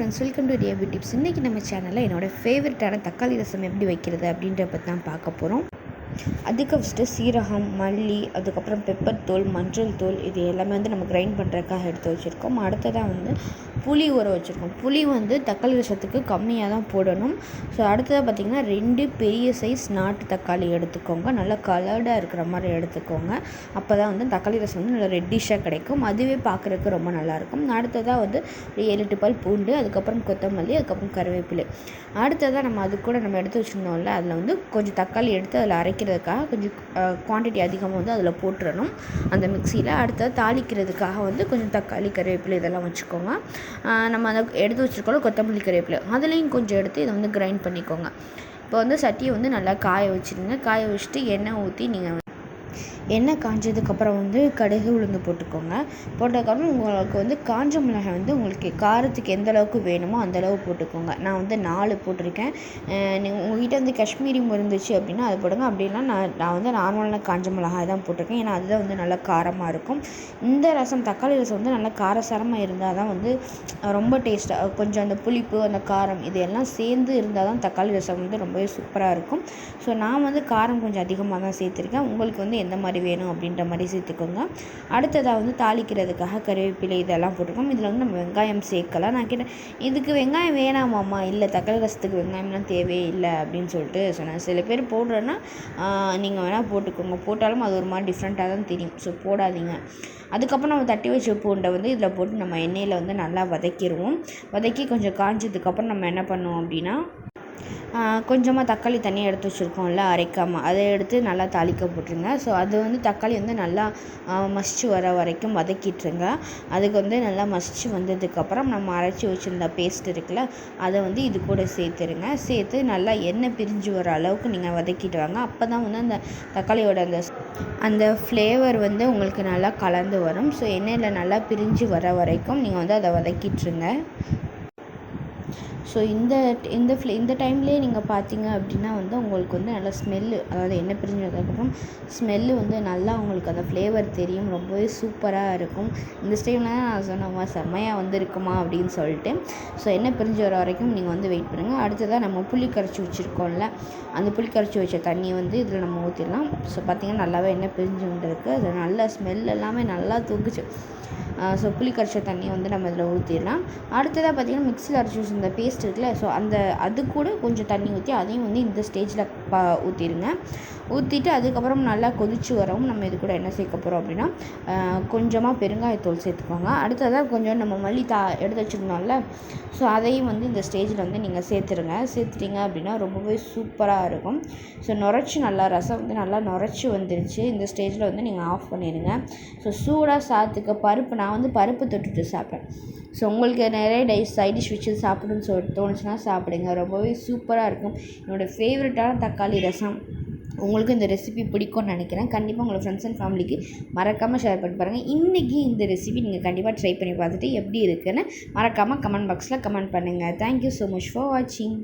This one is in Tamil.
டு டிஏபி டிப்ஸ் இன்றைக்கி நம்ம சேனலில் என்னோடய ஃபேவரட்டான தக்காளி ரசம் எப்படி வைக்கிறது அப்படின்ற பற்றி தான் பார்க்க போகிறோம் அதுக்கு ஃபஸ்ட்டு சீரகம் மல்லி அதுக்கப்புறம் பெப்பர் தூள் மஞ்சள் தூள் இது எல்லாமே வந்து நம்ம கிரைண்ட் பண்ணுறதுக்காக எடுத்து வச்சுருக்கோம். அடுத்ததாக வந்து புளி ஊற வச்சுருக்கோம். புளி வந்து தக்காளி ரசத்துக்கு கம்மியாக தான் போடணும். ஸோ அடுத்ததாக பார்த்திங்கன்னா ரெண்டு பெரிய சைஸ் நாட்டு தக்காளி எடுத்துக்கோங்க. நல்லா கலர்டாக இருக்கிற மாதிரி எடுத்துக்கோங்க. அப்போ தான் வந்து தக்காளி ரசம் வந்து நல்லா ரெட்டிஷாக கிடைக்கும். அதுவே பார்க்குறதுக்கு ரொம்ப நல்லாயிருக்கும் அடுத்ததாக வந்து ஒரு ஏழு எட்டு பால் பூண்டு அதுக்கப்புறம் கொத்தமல்லி அதுக்கப்புறம் கருவேப்பிலை. அடுத்ததாக நம்ம அது கூட நம்ம எடுத்து வச்சுருந்தோம்ல அதில் வந்து கொஞ்சம் தக்காளி எடுத்து அதில் அரைக்கிறதுக்காக கொஞ்சம் குவான்டிட்டி அதிகமாக வந்து அதில் போட்டுறணும். அந்த மிக்சியில் அடுத்தது தாளிக்கிறதுக்காக வந்து கொஞ்சம் தக்காளி கருவேப்பிலை இதெல்லாம் வச்சுக்கோங்க. நம்ம அதை எடுத்து வச்சுருக்கோம் கொத்தமல்லி கருவேப்பிலை. அதுலேயும் கொஞ்சம் எடுத்து இதை வந்து கிரைண்ட் பண்ணிக்கோங்க. இப்போ வந்து சட்டியை வந்து நல்லா காய வச்சுருங்க. காய வச்சுட்டு எண்ணெய் ஊற்றி நீங்கள் எண்ணெய் காஞ்சதுக்கப்புறம் வந்து கடுகு உளுந்து போட்டுக்கோங்க. போட்டதுக்கப்புறம் உங்களுக்கு வந்து காஞ்ச மிளகாய் வந்து உங்களுக்கு காரத்துக்கு எந்த அளவுக்கு வேணுமோ அந்தளவு போட்டுக்கோங்க. நான் வந்து நாலு போட்டிருக்கேன். நீங்கள் உங்கள் வந்து காஷ்மீரி இருந்துச்சு அப்படின்னா அது போடுங்க. அப்படின்னா நான் நான் வந்து நார்மலான காஞ்ச மிளகாய் தான் போட்டிருக்கேன். ஏன்னா அதுதான் வந்து நல்லா காரமாக இருக்கும். இந்த ரசம் தக்காளி ரசம் வந்து நல்லா காரசாரமாக இருந்தால் தான் வந்து ரொம்ப டேஸ்ட்டாக கொஞ்சம் அந்த புளிப்பு அந்த காரம் இது எல்லாம் சேர்ந்து இருந்தால் தான் தக்காளி ரசம் வந்து ரொம்பவே சூப்பராக இருக்கும். ஸோ நான் வந்து காரம் கொஞ்சம் அதிகமாக தான் சேர்த்துருக்கேன். உங்களுக்கு வந்து எந்த மாதிரி வேணும் அப்படின்ற மாதிரி சேர்த்துக்கோங்க. அடுத்ததாக வந்து தாளிக்கிறதுக்காக கருவேப்பிலை இதெல்லாம் போட்டுக்கோம் இதில் வந்து நம்ம வெங்காயம் சேர்க்கலாம். நான் கேட்டேன் இதுக்கு வெங்காயம் வேணாமாம்மா? இல்லை தக்காளி ரசத்துக்கு வெங்காயம்லாம் தேவையே இல்லை அப்படின்னு சொல்லிட்டு சொன்னேன் சில பேர் போடுறேன்னா நீங்கள் வேணால் போட்டுக்கோங்க. போட்டாலும் அது ஒரு மாதிரி டிஃப்ரெண்ட்டாக தான் தெரியும். ஸோ போடாதீங்க. அதுக்கப்புறம் நம்ம தட்டி வச்ச பூண்டை வந்து இதில் போட்டு நம்ம எண்ணெயில் வந்து நல்லா வதக்கிடுவோம். வதக்கி கொஞ்சம் காஞ்சதுக்கப்புறம் நம்ம என்ன பண்ணுவோம் அப்படின்னா கொஞ்சமாக தக்காளி தனியாக எடுத்து வச்சுருக்கோம்ல அரைக்காமல் அதை எடுத்து நல்லா தாளிக்க போட்டுருங்க. ஸோ அது வந்து தக்காளி வந்து நல்லா மசிச்சு வர வரைக்கும் வதக்கிட்டுருங்க. அதுக்கு வந்து நல்லா மசிச்சு வந்ததுக்கப்புறம் நம்ம அரைச்சி வச்சுருந்த பேஸ்ட் இருக்குல்ல அதை வந்து இது கூட சேர்த்துருங்க. சேர்த்து நல்லா எண்ணெய் பிரிஞ்சு வர அளவுக்கு நீங்கள் வதக்கிட்டு வாங்க. அப்போ தான் வந்து அந்த தக்காளியோட அந்த அந்த ஃப்ளேவர் வந்து உங்களுக்கு நல்லா கலந்து வரும். ஸோ எண்ணெயில் நல்லா பிரிஞ்சு வர வரைக்கும் நீங்கள் வந்து அதை வதக்கிட்டுருங்க. ஸோ இந்த இந்த ஃப்ளே இந்த டைம்லேயே நீங்கள் பார்த்தீங்க அப்படின்னா வந்து உங்களுக்கு வந்து நல்லா ஸ்மெல்லு அதாவது எண்ணெய் பிரிஞ்சதுக்கப்புறம் ஸ்மெல்லு வந்து நல்லா உங்களுக்கு அந்த ஃப்ளேவர் தெரியும். ரொம்பவே சூப்பராக இருக்கும். இந்த ஸ்டைமில் தான் நான் சொன்னம்மா செம்மையாக வந்துருக்குமா அப்படின்னு சொல்லிட்டு. ஸோ எண்ணெய் பிரிஞ்சு வர வரைக்கும் நீங்கள் வந்து வெயிட் பண்ணுங்கள் அடுத்ததாக நம்ம புளி கரைச்சி வச்சுருக்கோம்ல அந்த புளி கரைச்சி வச்ச தண்ணியை வந்து இதில் நம்ம ஊற்றிடலாம் ஸோ பார்த்திங்கன்னா நல்லாவே எண்ணெய் பிரிஞ்சு வந்துருக்கு. அது நல்ல ஸ்மெல் எல்லாமே நல்லா தூக்குச்சு. ஸோ புளி கரைச்ச தண்ணியை வந்து நம்ம இதில் ஊற்றிடலாம் அடுத்ததாக பார்த்திங்கன்னா மிக்சியில் அரைச்சி வச்சுருந்த பேஸ்ட் இருக்குல்ல ஸோ அந்த அது கூட கொஞ்சம் தண்ணி ஊற்றி அதையும் வந்து இந்த ஸ்டேஜில் பா ஊற்றிடுங்க ஊற்றிட்டு அதுக்கப்புறம் நல்லா கொதித்து வரவும் நம்ம இது கூட என்ன சேர்க்க போகிறோம் அப்படின்னா கொஞ்சமாக பெருங்காயத்தூள் சேர்த்துக்கோங்க. அடுத்ததாக கொஞ்சம் நம்ம மல்லி தா எடுத்து வச்சுருந்தோம்ல ஸோ அதையும் வந்து இந்த ஸ்டேஜில் வந்து நீங்கள் சேர்த்துருங்க. சேர்த்துட்டிங்க அப்படின்னா ரொம்பவே சூப்பராக இருக்கும். ஸோ நுரைச்சி நல்லா ரசம் வந்து நல்லா நுரைச்சி வந்துருச்சு. இந்த ஸ்டேஜில் வந்து நீங்கள் ஆஃப் பண்ணிடுங்க ஸோ சூடாக சாத்துக்க பருப்பு நான் வந்து பருப்பு தொட்டுட்டு சாப்பிட்றேன். ஸோ உங்களுக்கு நிறைய டை சைட் டிஷ் வச்சு சாப்பிடுன்னு சொல்லி தோணுச்சுன்னா சாப்பிடுங்க. ரொம்பவே சூப்பராக இருக்கும். என்னோடய ஃபேவரட்டான தக்காளி ரசம். உங்களுக்கு இந்த ரெசிபி பிடிக்கும்னு நினைக்கிறேன். கண்டிப்பாக உங்களோட ஃப்ரெண்ட்ஸ் அண்ட் ஃபேமிலிக்கு மறக்காமல் ஷேர் பண்ணி பாருங்கள் இன்றைக்கி இந்த ரெசிபி நீங்கள் கண்டிப்பாக ட்ரை பண்ணி பார்த்துட்டு எப்படி இருக்குன்னு மறக்காமல் கமெண்ட் பாக்ஸில் கமெண்ட் பண்ணுங்கள் தேங்க்யூ ஸோ மச் ஃபார் வாட்சிங்